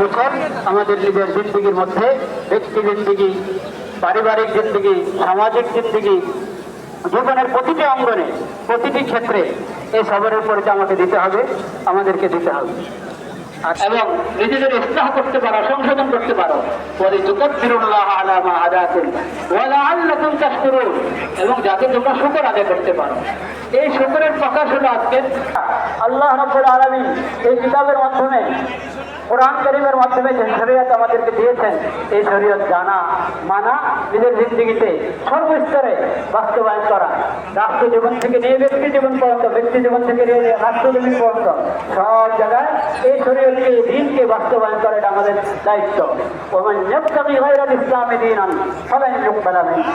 বছর আমাদের নিজের জিন্দগির মধ্যে ব্যক্তি জিন্দগি, পারিবারিক জিন্দগি, সামাজিক জিন্দগি, জীবনের প্রতিটি অঙ্গনে, প্রতিটি ক্ষেত্রে এই সবরের পরিচয় আমাকে দিতে হবে, আমাদেরকে দিতে হবে। এবং নিজেদের ইসলাহ করতে পারো, সংশোধন করতে পারো। পরে তুকদ্দিরুল্লাহ আলা মা হাদাকুম ওয়া লাআল্লাকুম তাশকুরুন। এবং যাতে তোমরা শুকর আদায় করতে পারো। এই শুকরের প্রকাশ হলো আজকে আল্লাহ রাব্বুল আলামিন এই কিতাবের মাধ্যমে কোরআন করিমের মাধ্যমে যে শরীয়ত আমাদেরকে দিয়েছেন, এই শরীয়ত জানা, মানা, নিজের জিন্দগিতে সর্বস্তরে বাস্তবায়ন করা। রাষ্ট্র জীবন থেকে নিয়ে ব্যক্তি জীবন পর্যন্ত, ব্যক্তি জীবন থেকে নিয়ে রাষ্ট্র জীবন পর্যন্ত, সব জায়গায় এই শরীয়তকে দিনকে বাস্তবায়ন করা, এটা আমাদের দায়িত্ব। ওমান ইসলামি দীনান ফালান ইউকবালা মিনহু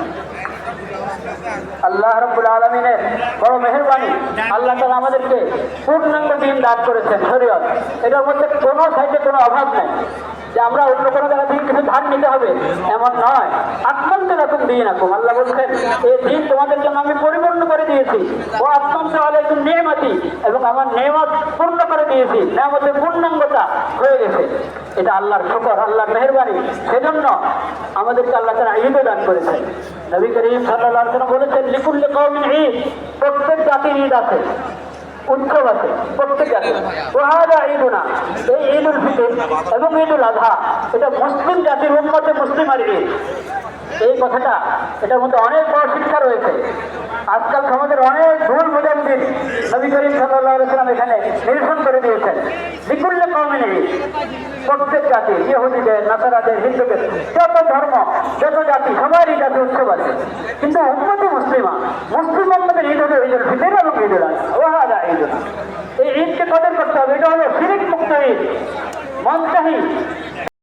আল্লাহ রব্বুল আলমিনের বড় মেহরবানি। আল্লাহ তালা আমাদেরকে পূর্ণাঙ্গ দিন দান করেছেন, শরীয়ত। এটার মধ্যে কোনো সাইডে কোনো অভাব নেই। যে আমরা অন্য কোনো জায়গা থেকে কিছু ধার নিতে হবে, এমন নয়। আত্মন্ত রকম দিন আকুম আল্লাহ বলছেন এই দিন তোমাদের জন্য আমি পরিপূর্ণ করে দিয়েছি। ও আত্মন্ত আলাইকুম নিয়মাতি এবং আমার নিয়মত পূর্ণ করে দিয়েছি। নিয়মতের পূর্ণাঙ্গতা হয়ে গেছে। এটা আল্লাহর শকর, আল্লাহর মেহরবানি। সেজন্য আমাদেরকে আল্লাহ তারা ঈদও দান করেছেন। নবী করিম সাল্লাহ বলেছেন, লিকুল্লি প্রত্যেক জাতির ঈদ আছে আছে, প্রত্যেক এই এবং এটা জাতির এই কথাটা, এটার মধ্যে অনেক বড় শিক্ষা রয়েছে। আজকাল সমাজের অনেক ভুল বোঝাবুঝি নবী করিম সাল্লাহ সাল্লাম এখানে নিরসন করে দিয়েছেন। বিকুল্য কমে নেই প্রত্যেক জাতি, ইহুদিদের, নাসারাদের, হিন্দুদের, যত ধর্ম, যত জাতি, সবারই জাতি উৎসব আছে। কিন্তু উন্নতি মুসলিমা, মুসলিম উন্নতের ঈদ হলো ঈদুল ফিতর এবং ঈদুল আজহা ওহাদা ঈদ। এই ঈদকে কদর করতে হবে। এটা হলো শিরিক মুক্ত ঈদ। মনচাহি